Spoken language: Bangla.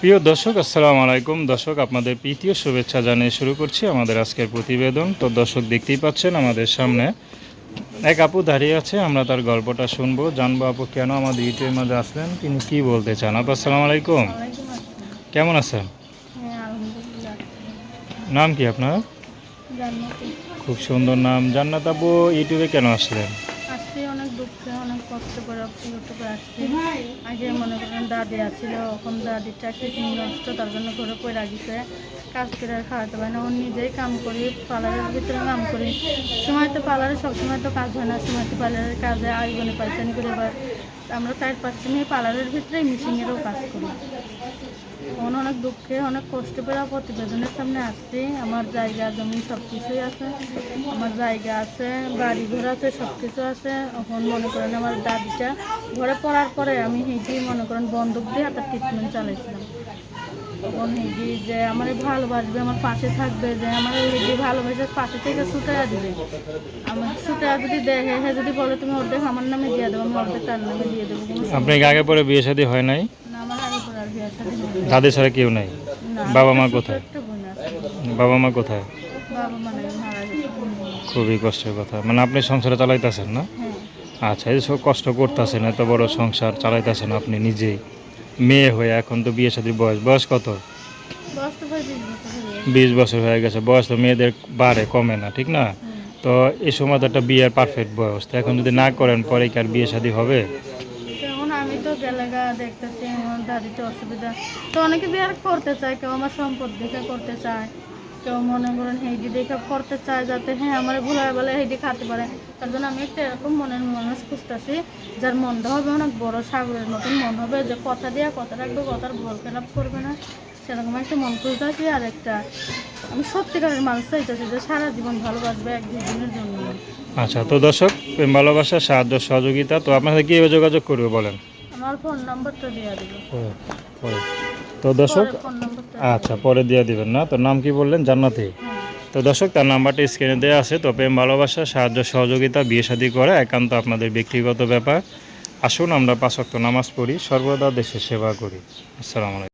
প্রিয় দর্শক আসসালামু আলাইকুম। দর্শক আপনাদের প্রীতীয় শুভেচ্ছা জানিয়ে শুরু করছি আমাদের আজকের প্রতিবেদন। তো দর্শক দেখতেই পাচ্ছেন আমাদের সামনে এক আপু দাঁড়িয়ে আছে আমরা তার গল্পটা শুনব। জানব আপু কেন আমাদের ইউটিউবের মাঝে আসলেন? তিনি কি বলতে চান? আপু আসসালামু আলাইকুম। কেমন আছেন? হ্যাঁ নাম কি আপনার? খুব সুন্দর নাম। জান্নাত আপু ইউটিউবে কেন আসলেন? করে ইউটিউবে আসছি আগে মনে করেন দাদি আছিল, এখন দাদিটা কিডনি নষ্ট, তার জন্য ঘরে পড়ে রাখিছে কাজ করে আর খাওয়াতে পারে না, ও নিজেই কাম করি, পার্লারের ভিতরে কাম করি। সময় তো পার্লারে, সবসময় তো কাজ হয় না, সময় তো পার্লারের কাজে আইবনে পাইছেন করে এবার আমরা চার পাঁচটা নিয়ে পার্লারের ভিতরে মিশিংয়েরও কাজ করি। এখন অনেক দুঃখে, অনেক কষ্ট করে প্রতিবেদনের সামনে আসছি। আমার জায়গা, জমি সব কিছুই আছে। আমার জায়গা আছে বাড়ি ঘর আছে সব কিছু আছে। এখন মনে করেন আমার দাদিটা ঘরে পড়ার পরে আমি হেঁটেই মনে করেন বন্ধক দিয়ে একটা ট্রিটমেন্ট চালাইছিলাম। তখন হেঁটে যে আমার ভালোবাসবে আমার পাশে থাকবে যে আমার হেঁটে ভালোবাসে পাশে থেকে ছুটে দিবে। আমার ছুটে যদি দেখে হ্যাঁ যদি বলে তুমি অর্ধেক আমার নামে দিয়ে দেবো আমি অর্ধেক তার নামে দিয়ে দেবো আগে পরে বিয়ে শাদী হয় নাই। দাদি ছাড়া কেউ নাই? বাবা মা কোথায়? বাবা মা কোথায়? খুবই কষ্টের কথা। মানে আপনি সংসারে চালাইতেছেন না? হ্যাঁ। আচ্ছা এই সব কষ্ট করতেছেন এত বড় সংসার চালাইতেছেন আপনি নিজেই। মেয়ে হয়ে এখন তো বিয়ে সাথে বয়স। বয়স কত? বিশ বছর হয়ে গেছে। বিশ বছর হয়ে গেছে। বয়স তো মেয়েদের বাড়ে কমে না ঠিক না? তো এই সময় তো একটা বিয়ের পারফেক্ট বয়স। তো এখন যদি না করেন পরে কি আর বিয়ে শাদী হবে? আমি তো গেলেগা দেখতেছি আমার দাদিতে অসুবিধা। তো অনেকে বিয়ে করতে চায় কেউ আমার সম্পদ দেখে করতে চায়। কেউ মনে করেন হেঁটে দেখে করতে চায় যাতে হ্যাঁ আমার ভুলার বেলা হেঁটে খাতে পারে। তার জন্য আমি একটা এরকম মনের মানুষ খুঁজতেছি যার মনটা হবে অনেক বড় সাগরের মতন মন হবে যে কথা দিয়ে কথা রাখবে কথার ভুল খেলাপ করবে না। সেরকম একটা মন খুঁজতেছি আর একটা আমি সত্যিকারের মানুষ চাইতেছি যে সারা জীবন ভালোবাসবে এক দুদিনের জন্য। আচ্ছা তো দর্শক ভালোবাসা সাহায্য সহযোগিতা তো সাথে কীভাবে যোগাযোগ করবে বলেন? আমার ফোন নাম্বারটা দিয়ে দিবে। তো দর্শক আচ্ছা পরে দিয়ে দিবেন না। তো নাম কি বললেন? জান্নাতি। হ্যাঁ। তো দর্শক তার নাম্বারটি স্ক্রিনে দেওয়া আছে। তো প্রেম ভালোবাসা সাহায্য সহযোগিতা বিয়ে শাদী করা একান্ত আপনাদের ব্যক্তিগত ব্যাপার। আসুন আমরা পাঁচক্ত নামাজ পড়ি সর্বদা দেশে সেবা করি। আসসালামু আলাইকুম।